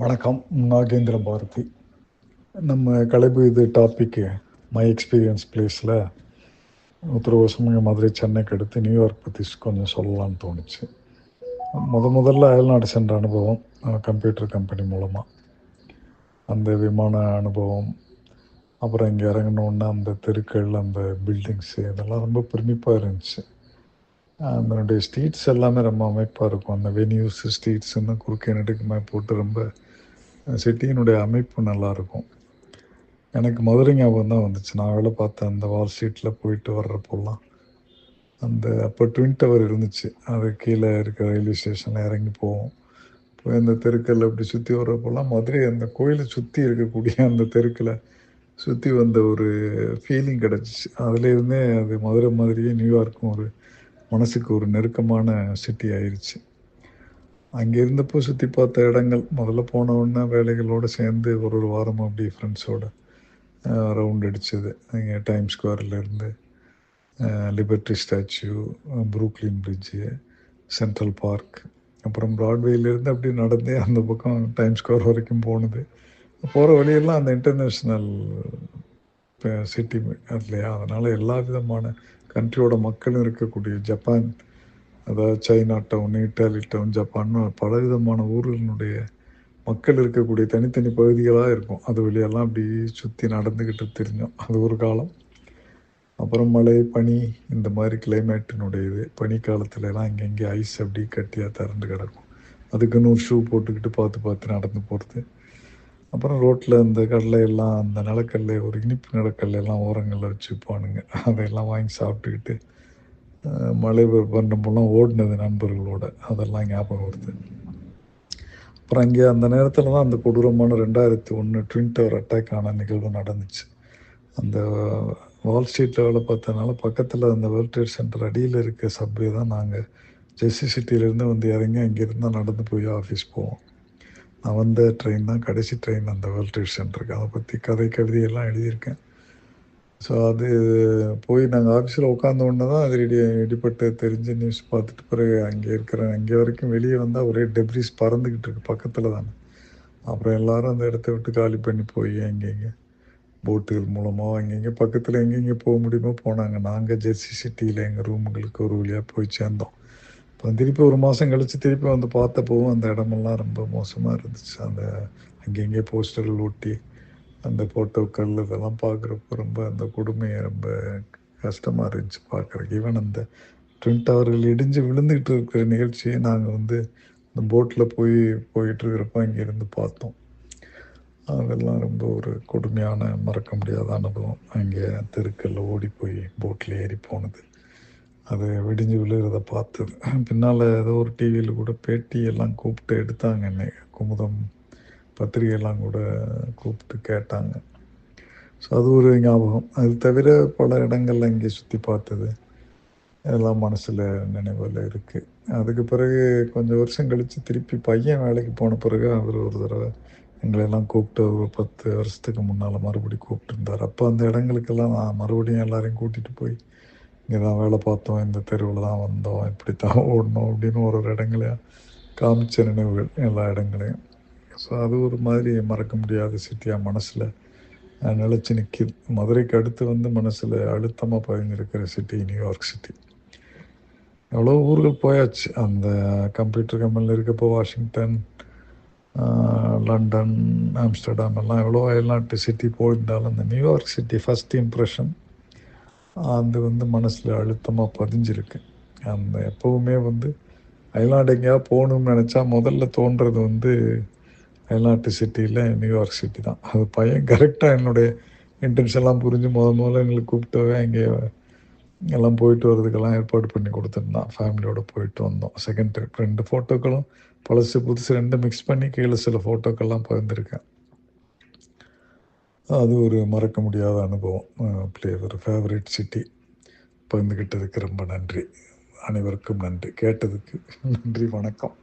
வணக்கம். நாகேந்திர பாரதி. நம்ம கலைப்பு இது டாப்பிக்கு மை எக்ஸ்பீரியன்ஸ் பிளேஸில் ஒருத்தர் வருஷமாக மதுரை சென்னைக்கு அடுத்து நியூயார்க் பற்றி கொஞ்சம் சொல்லலாம்னு தோணுச்சு. முத முதல்ல அயல்நாடு சென்ற அனுபவம் கம்ப்யூட்டர் கம்பெனி மூலமாக அந்த விமான அனுபவம் அப்புறம் இங்கே இறங்கினோன்னா அந்த தெருக்கள் அந்த பில்டிங்ஸு இதெல்லாம் ரொம்ப பிரமிப்பாக இருந்துச்சு. அதனுடைய ஸ்ட்ரீட்ஸ் எல்லாமே ரொம்ப அமைப்பாக இருக்கும். அந்த வெனியூஸ் ஸ்ட்ரீட்ஸ்ன்னு குறுக்கே நெடுக்குமே போட்டு ரொம்ப சிட்டியினுடைய அமைப்பு நல்லாயிருக்கும். எனக்கு மதுரை ஞாபகம் தான் வந்துச்சு. நான் வேலை பார்த்தேன் அந்த வால் ஸ்ட்ரீட்டில் போயிட்டு வர்றப்போலாம் அந்த அப்போ ட்வின் டவர் இருந்துச்சு. அது கீழே இருக்க ரயில்வே ஸ்டேஷனில் இறங்கி போவோம். போய் அந்த தெருக்கள் அப்படி சுற்றி வர்றப்போலாம் மதுரை அந்த கோயிலை சுற்றி இருக்கக்கூடிய அந்த தெருக்கில் சுற்றி வந்த ஒரு ஃபீலிங் கிடச்சிச்சு. அதுலேருந்தே அது மதுரை மாதிரியே நியூயார்க்கும் ஒரு மனசுக்கு ஒரு நெருக்கமான சிட்டி ஆயிடுச்சு அங்கே இருந்தப்போ சுற்றி பார்த்த இடங்கள். முதல்ல போன உடனே வேலைகளோடு சேர்ந்து ஒரு ஒரு வாரமும் அப்படியே ஃப்ரெண்ட்ஸோட ரவுண்ட் அடித்தது இங்கே Time ஸ்கொயர்லேருந்து Liberty statue Brooklyn Bridge Central Park அப்புறம் ப்ராட்வேலேருந்து அப்படி நடந்தே அந்த பக்கம் டைம் ஸ்கொயர் வரைக்கும் போனது. போகிற வழியெல்லாம் அந்த இன்டர்நேஷ்னல் சிட்டி இல்லையா அதனால் எல்லா விதமான கண்ட்ரியோட மக்களும் இருக்கக்கூடிய ஜப்பான் அதாவது Chinatown Italy town Japan பல விதமான ஊர்களினுடைய மக்கள் இருக்கக்கூடிய தனித்தனி பகுதிகளாக இருக்கும். அது வழியெல்லாம் அப்படி சுற்றி நடந்துக்கிட்டு தெரிஞ்சோம். அது ஒரு காலம். அப்புறம் மழை பனி இந்த மாதிரி கிளைமேட்டினுடைய இது. பனி காலத்துலலாம் இங்கெங்கே ஐஸ் அப்படி கட்டியாக திறந்து கிடக்கும். அதுக்குன்னு ஒரு ஷூ போட்டுக்கிட்டு பார்த்து பார்த்து நடந்து போகிறது அப்புறம் ரோட்டில் இந்த கடலை எல்லாம் அந்த நிலக்கல்ல ஒரு இனிப்பு நிலக்கல்லையெல்லாம் ஓரங்களில் வச்சுப்பானுங்க. அதையெல்லாம் வாங்கி சாப்பிட்டுக்கிட்டு மழை பண்ணும்போலாம் ஓடினது நண்பர்களோட. அதெல்லாம் ஞாபகம் வருது. அப்புறம் அங்கே அந்த நேரத்தில் தான் அந்த கொடூரமான ரெண்டாயிரத்தி ஒன்று ட்வின் டவர் அட்டாக் ஆன நிகழ்வு நடந்துச்சு. அந்த வால் ஸ்ட்ரீட்டில் வேலை பார்த்ததுனால பக்கத்தில் அந்த வேர்ல்ட் ட்ரேட் சென்டர் அடியில் இருக்க சப்வே தான் நாங்கள் ஜெஸ்ஸி சிட்டியிலேருந்து வந்து இறங்கி அங்கேருந்து நடந்து போய் ஆஃபீஸ் போவோம். நான் வந்த ட்ரெயின் தான் கடைசி ட்ரெயின் அந்த வேர்ல்ட் ட்ரேட் சென்டருக்கு அதை பற்றி கதை கவிதையெல்லாம் எழுதியிருக்கேன். ஸோ அது போய் நாங்கள் ஆஃபீஸில் உட்காந்த உடனே தான் அது இடி இடிப்பட்டு தெரிஞ்சு நியூஸ் பார்த்துட்டு பிறகு அங்கே இருக்கிற அங்கே வரைக்கும் வெளியே வந்தால் ஒரே டெப்ரிஸ் பறந்துக்கிட்டு இருக்கு பக்கத்தில் தானே. அப்புறம் எல்லாரும் அந்த இடத்த விட்டு காலி பண்ணி போய் எங்கெங்கே போட்டுகள் மூலமாக அங்கங்கே பக்கத்தில் எங்கெங்கே போக முடியுமோ போனாங்க. நாங்கள் ஜெர்சி சிட்டியில் எங்கள் ரூமுங்களுக்கு ஒரு வழியாக போய் சேர்ந்தோம். இப்போ திருப்பி ஒரு மாதம் கழித்து திருப்பி வந்து பார்த்தப்போவும் அந்த இடமெல்லாம் ரொம்ப மோசமாக இருந்துச்சு. அந்த அங்கெங்கே போஸ்டர்கள் ஒட்டி அந்த ஃபோட்டோக்கள் இதெல்லாம் பார்க்குறப்ப ரொம்ப அந்த கொடுமையை ரொம்ப கஷ்டமாக இருந்துச்சு பார்க்குறக்கு ஈவன் அந்த ட்வின் டவர்கள் இடிஞ்சு விழுந்துக்கிட்டு இருக்கிற நிகழ்ச்சியை நாங்கள் வந்து அந்த போட்டில் போய் போயிட்டுருக்கிறப்ப இங்கேருந்து பார்த்தோம். அதெல்லாம் ரொம்ப ஒரு கொடுமையான மறக்க முடியாத அனுபவம். அங்கே தெருக்கல்ல ஓடி போய் போட்டில் ஏறி போனது. அது விடிஞ்சு விழுகிறத பார்த்தது. பின்னால் ஏதோ ஒரு டிவியில் கூட பேட்டி எல்லாம் கூப்பிட்டு எடுத்தாங்க என்னை. குமுதம் பத்திரிகையெல்லாம் கூட கூப்பிட்டு கேட்டாங்க. ஸோ அது ஒரு ஞாபகம். அது தவிர பல இடங்கள்ல இங்கே சுற்றி பார்த்தது எல்லாம் மனசில் நினைவில் இருக்குது அதுக்கு பிறகு கொஞ்சம் வருஷம் கழித்து திருப்பி பையன் வேலைக்கு போன பிறகு அவர் ஒரு தடவை எங்களெல்லாம் கூப்பிட்டு ஒரு பத்து வருஷத்துக்கு முன்னால் மறுபடியும் கூப்பிட்டுருந்தார். அப்போ அந்த இடங்களுக்கெல்லாம் நான் மறுபடியும் எல்லாரையும் கூட்டிகிட்டு போய் இங்கே தான் வேலை பார்த்தோம் இந்த தெருவில் தான் வந்தோம் இப்படி தான் ஓடணும் அப்படின்னு ஒரு ஒரு இடங்களையும் காமிச்ச நினைவுகள் எல்லா இடங்களையும். ஸோ அது ஒரு மாதிரி மறக்க முடியாத சிட்டியாக மனசில் நிலச்சி நிற்கிது மதுரைக்கு அடுத்து வந்து மனசில் அழுத்தமாக பதிஞ்சிருக்கிற சிட்டி நியூயார்க் சிட்டி எவ்வளோ ஊர்கள் போயாச்சு. அந்த கம்ப்யூட்டர் கம்பெனியில் இருக்கப்போ வாஷிங்டன் லண்டன் ஆம்ஸ்டர்டாம் எல்லாம் எவ்வளோ அயல்நாட்டு சிட்டி போயிருந்தாலும் அந்த நியூயார்க் சிட்டி ஃபஸ்ட் இம்ப்ரெஷன் அது வந்து மனசில் அழுத்தமாக பதிஞ்சிருக்கு. அந்த எப்போவுமே வந்து அயல்நாடு எங்கேயா போகணும்னு நினச்சா முதல்ல தோன்றது வந்து வெளிநாட்டு சிட்டியில் நியூயார்க் சிட்டி தான். அது பையன் கரெக்டாக என்னுடைய இன்டென்ஷன்லாம் புரிஞ்சு முத முதல்ல எங்களுக்கு கூப்பிட்டவே இங்கே எல்லாம் போயிட்டு வர்றதுக்கெல்லாம் ஏற்பாடு பண்ணி கொடுத்துருந்தான். ஃபேமிலியோடு போயிட்டு வந்தோம். செகண்ட் ட்ரிப் ரெண்டு ஃபோட்டோக்களும் பழசு புதுசு ரெண்டு மிக்ஸ் பண்ணி கீழே சில ஃபோட்டோக்கள்லாம் பகிர்ந்துருக்கேன். அது ஒரு மறக்க முடியாத அனுபவம். ப்ளே ஒரு ஃபேவரட் சிட்டி பகிர்ந்துக்கிட்டதுக்கு ரொம்ப நன்றி. அனைவருக்கும் நன்றி. கேட்டதுக்கு நன்றி வணக்கம்.